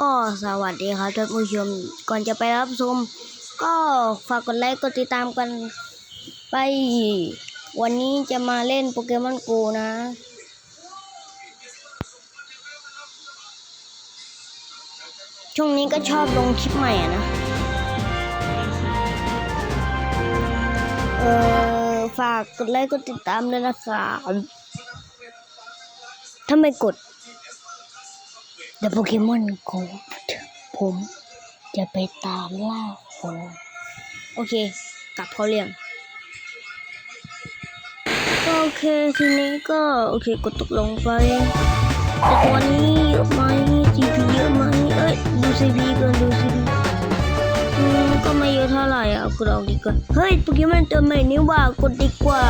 ก็สวัสดีครับท่านผู้ชมก่อนจะไปรับชมก็ฝากกดไลค์กดติดตามกันไป วันนี้จะมาเล่นโปเกมอนโกนะ ช่วงนี้ก็ชอบลงคลิปใหม่อะนะ เออฝากกดไลค์กดติดตามด้วยนะครับถ้าไม่กด เดอะโปเกมอนโกผมจะไปตามล่าคนโอเค กลับเขาเรียงก็โอเคทีนี้ก็โอเคกดตกลงไป แต่ตัวนี้เยอะไหม GP เยอะไหมเอ้ยดู CP ก่อนดู CP อืมก็ไม่เยอะเท่าไหร่อะกดออกดีกว่าเฮ้ยโปเกมอนตัวใหม่นี่ว่ากดดีกว่า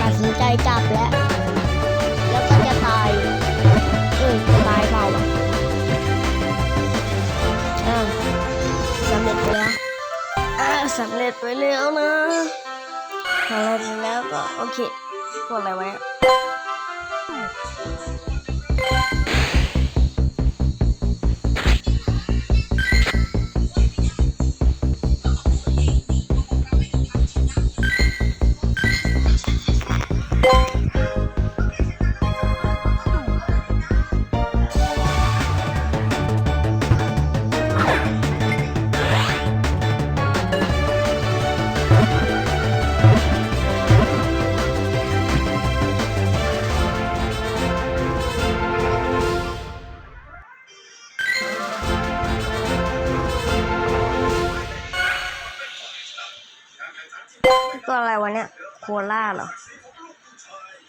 ตัดสินใจจับแล้วแล้ว จไปแล้วนะทำเร็จแล้วก็โอเคกดอะไรไว้ อะก็อะไรวะเนี่ย โคล่าเหรอ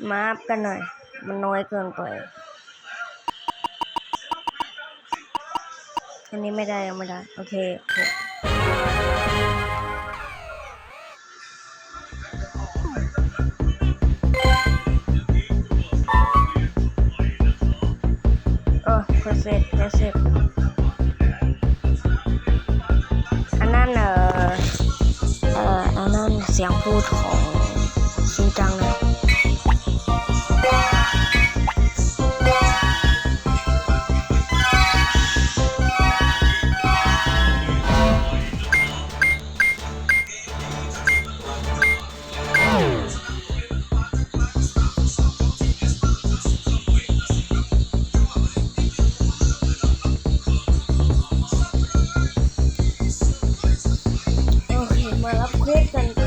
มาอัพกันหน่อย มันน้อยเกินไป อันนี้ไม่ได้ยังไม่ได้ โอเคโอเออเพอร์เซ็ตเพอร์เสียงพูดของชินจังนะโอเคมารับเควสกัน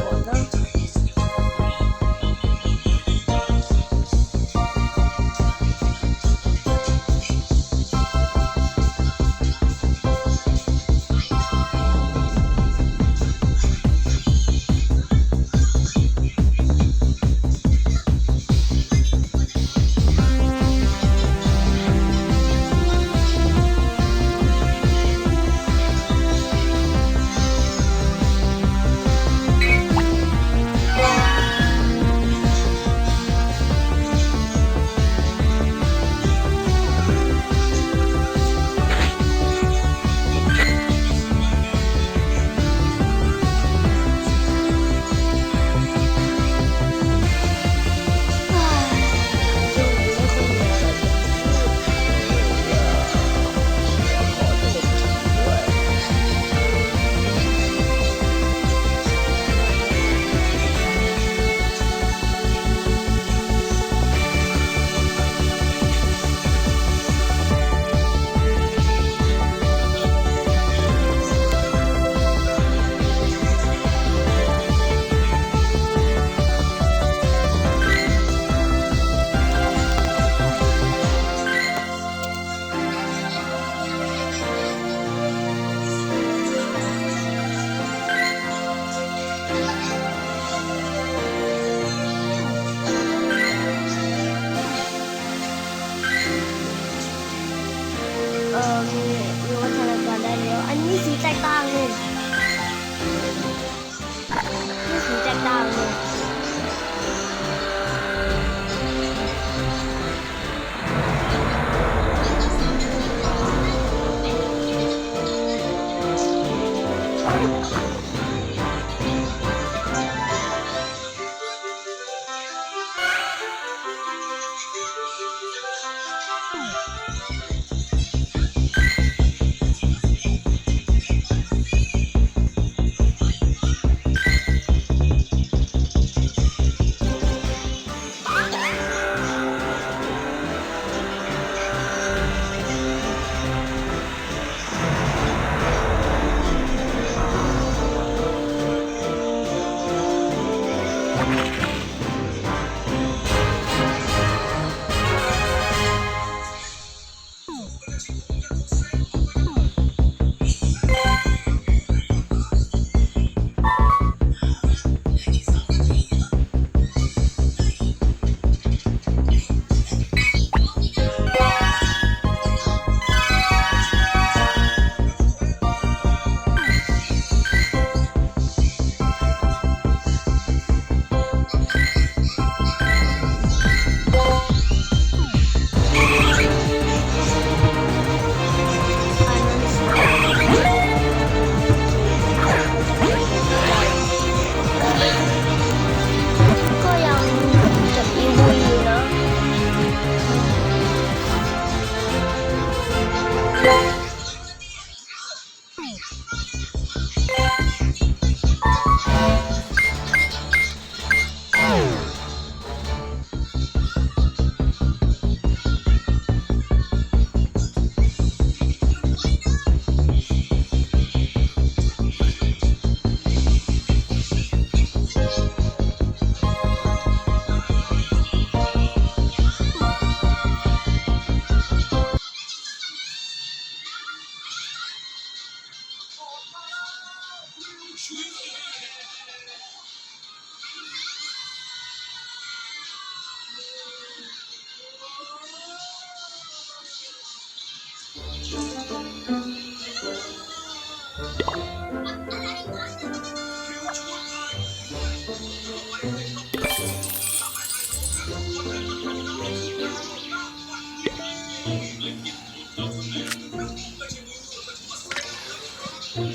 什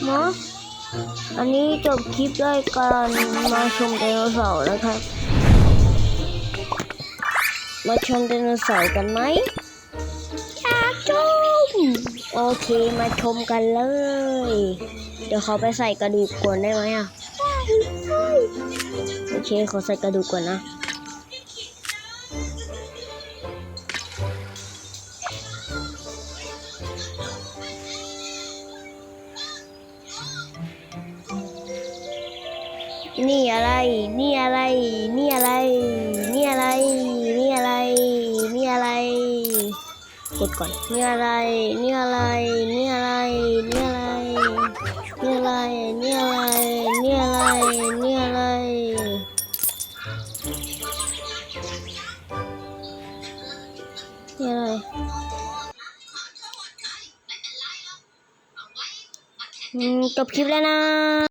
么？ อันนี้จบคลิปด้วยการมาชมไดโนเสาร์นะครับ มาชมไดโนเสาร์กันไหมอยากชมโอเคมาชมกันเลย เดี๋ยวเขาไปใส่กระดูกก่อนได้ไหมอะโอเคขอใส่กระดูกก่อนนะ นี่อะไร นี่อะไร นี่อะไร นี่อะไร นี่อะไร นี่อะไร กดก่อน นี่อะไร นี่อะไร นี่อะไร นี่อะไร นี่อะไร นี่อะไร นี่อะไร นี่อะไร นี่อะไรอืมจบคลิปแล้วนะ